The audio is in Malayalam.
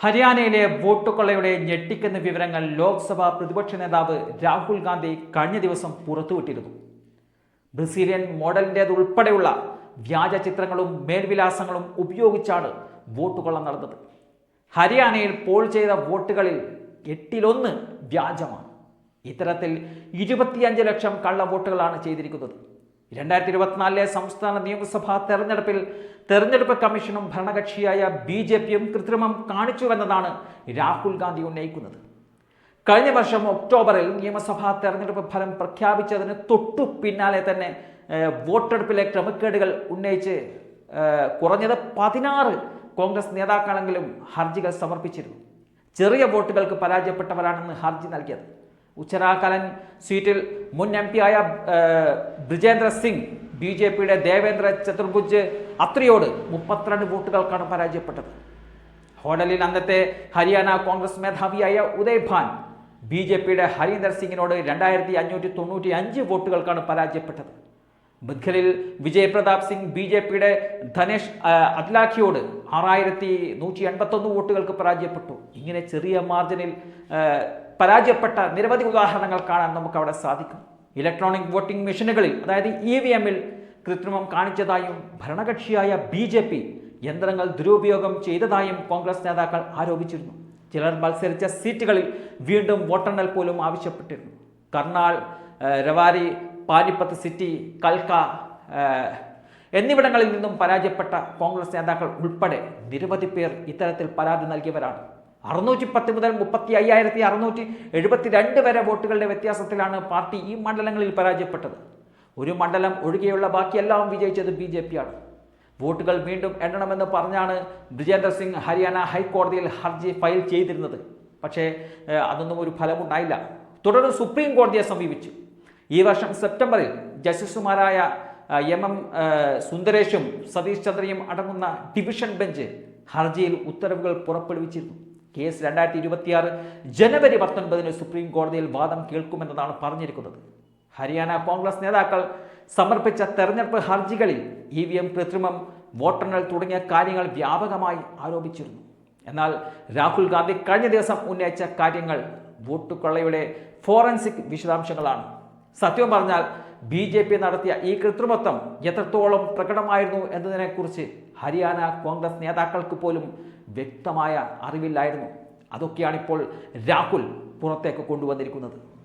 ഹരിയാനയിലെ വോട്ടുകൊള്ളയുടെ ഞെട്ടിക്കുന്ന വിവരങ്ങൾ ലോക്സഭാ പ്രതിപക്ഷ നേതാവ് രാഹുൽ ഗാന്ധി കഴിഞ്ഞ ദിവസം പുറത്തുവിട്ടിരുന്നു. ബ്രസീലിയൻ മോഡലിന്റേതുൾപ്പെടെയുള്ള വ്യാജ ചിത്രങ്ങളും മേൽവിലാസങ്ങളും ഉപയോഗിച്ചാണ് വോട്ടുകൊള്ള നടന്നത്. ഹരിയാനയിൽ പോൾ ചെയ്ത വോട്ടുകളിൽ എട്ടിലൊന്ന് വ്യാജമാണ്. ഇത്തരത്തിൽ ഇരുപത്തിയഞ്ച് ലക്ഷം കള്ള വോട്ടുകളാണ് ചെയ്തിരിക്കുന്നത്. രണ്ടായിരത്തി ഇരുപത്തിനാലിലെ സംസ്ഥാന നിയമസഭാ തെരഞ്ഞെടുപ്പിൽ തെരഞ്ഞെടുപ്പ് കമ്മീഷനും ഭരണകക്ഷിയായ ബി ജെ പിയും കൃത്രിമം കാണിച്ചുവെന്നതാണ് രാഹുൽ ഗാന്ധി ഉന്നയിക്കുന്നത്. കഴിഞ്ഞ വർഷം ഒക്ടോബറിൽ നിയമസഭാ തെരഞ്ഞെടുപ്പ് ഫലം പ്രഖ്യാപിച്ചതിന് തൊട്ടു പിന്നാലെ തന്നെ വോട്ടെടുപ്പിലെ ക്രമക്കേടുകൾ ഉന്നയിച്ച് കുറഞ്ഞത് പതിനാറ് കോൺഗ്രസ് നേതാക്കളെങ്കിലും ഹർജികൾ സമർപ്പിച്ചിരുന്നു. ചെറിയ വോട്ടുകൾക്ക് പരാജയപ്പെട്ടവരാണെന്ന് ഹർജി നൽകിയത്. ഉച്ചരാകലൻ സീറ്റിൽ മുൻ എം പി ആയ ബ്രിജേന്ദ്ര സിംഗ് ബി ജെ പിയുടെ ദേവേന്ദ്ര ചതുർഭുജ് അത്രിയോട് മുപ്പത്തിരണ്ട് വോട്ടുകൾക്കാണ് പരാജയപ്പെട്ടത്. ഹോട്ടലിൽ അന്നത്തെ ഹരിയാന കോൺഗ്രസ് മേധാവിയായ ഉദയ് ഭാൻ ബി ജെ പിയുടെ ഹരീന്ദർ സിംഗിനോട് രണ്ടായിരത്തി അഞ്ഞൂറ്റി തൊണ്ണൂറ്റി അഞ്ച് വോട്ടുകൾക്കാണ് പരാജയപ്പെട്ടത്. ബദ്ഗലിൽ വിജയ് പ്രതാപ് സിംഗ് ബി ജെ പിയുടെ ധനേഷ് അദ്ലാഖിയോട് ആറായിരത്തി നൂറ്റി എൺപത്തൊന്ന് വോട്ടുകൾക്ക് പരാജയപ്പെട്ടു. ഇങ്ങനെ ചെറിയ മാർജിനിൽ പരാജയപ്പെട്ട നിരവധി ഉദാഹരണങ്ങൾ കാണാൻ നമുക്ക് അവിടെ സാധിക്കും. ഇലക്ട്രോണിക് വോട്ടിംഗ് മെഷീനുകളിൽ അതായത് ഇ വി എമ്മിൽ കൃത്രിമം കാണിച്ചതായും ഭരണകക്ഷിയായ ബി ജെ പി യന്ത്രങ്ങൾ ദുരുപയോഗം ചെയ്തതായും കോൺഗ്രസ് നേതാക്കൾ ആരോപിച്ചിരുന്നു. ചിലർ മത്സരിച്ച സീറ്റുകളിൽ വീണ്ടും വോട്ടെണ്ണൽ പോലും ആവശ്യപ്പെട്ടിരുന്നു. കർണാൾ രവാരി പാനിപ്പത്ത് സിറ്റി കൽക്ക എന്നിവിടങ്ങളിൽ നിന്നും പരാജയപ്പെട്ട കോൺഗ്രസ് നേതാക്കൾ ഉൾപ്പെടെ നിരവധി പേർ ഇത്തരത്തിൽ പരാതി നൽകിയവരാണ്. അറുന്നൂറ്റി പത്ത് മുതൽ മുപ്പത്തി അയ്യായിരത്തി അറുന്നൂറ്റി എഴുപത്തി രണ്ട് വരെ വോട്ടുകളുടെ വ്യത്യാസത്തിലാണ് പാർട്ടി ഈ മണ്ഡലങ്ങളിൽ പരാജയപ്പെട്ടത്. ഒരു മണ്ഡലം ഒഴികെയുള്ള ബാക്കിയെല്ലാം വിജയിച്ചത് ബി ജെ പിയാണ്. വോട്ടുകൾ വീണ്ടും എണ്ണണമെന്ന് പറഞ്ഞാണ് ബ്രിജേന്ദ്ര സിംഗ് ഹരിയാന ഹൈക്കോടതിയിൽ ഹർജി ഫയൽ ചെയ്തിരുന്നത്. പക്ഷേ അതൊന്നും ഒരു ഫലമുണ്ടായില്ല. തുടർന്ന് സുപ്രീം കോടതിയെ സമീപിച്ചു. ഈ വർഷം സെപ്റ്റംബറിൽ ജസ്റ്റിസുമാരായ എം എം സുന്ദരേഷും സതീഷ് ചന്ദ്രയും അടങ്ങുന്ന ഡിവിഷൻ ബെഞ്ച് ഹർജിയിൽ ഉത്തരവുകൾ പുറപ്പെടുവിച്ചിരുന്നു. കേസ് രണ്ടായിരത്തി ഇരുപത്തിയാറ് ജനുവരി പത്തൊൻപതിന് സുപ്രീം കോടതിയിൽ വാദം കേൾക്കുമെന്നതാണ് പറഞ്ഞിരിക്കുന്നത്. ഹരിയാന കോൺഗ്രസ് നേതാക്കൾ സമർപ്പിച്ച തെരഞ്ഞെടുപ്പ് ഹർജികളിൽ ഇ വി എം കൃത്രിമം വോട്ടെണ്ണൽ തുടങ്ങിയ കാര്യങ്ങൾ വ്യാപകമായി ആരോപിച്ചിരുന്നു. എന്നാൽ രാഹുൽ ഗാന്ധി കഴിഞ്ഞ ദിവസം ഉന്നയിച്ച കാര്യങ്ങൾ വോട്ടുകൊള്ളയുടെ ഫോറൻസിക് വിശദാംശങ്ങളാണ്. സത്യം പറഞ്ഞാൽ ബി ജെ പി നടത്തിയ ഈ കൃത്രിമത്വം എത്രത്തോളം പ്രകടമായിരുന്നു എന്നതിനെക്കുറിച്ച് ഹരിയാന കോൺഗ്രസ് നേതാക്കൾക്ക് പോലും വ്യക്തമായ അറിവില്ലായിരുന്നു. അതൊക്കെയാണിപ്പോൾ രാഹുൽ പുറത്തേക്ക് കൊണ്ടുവന്നിരിക്കുന്നത്.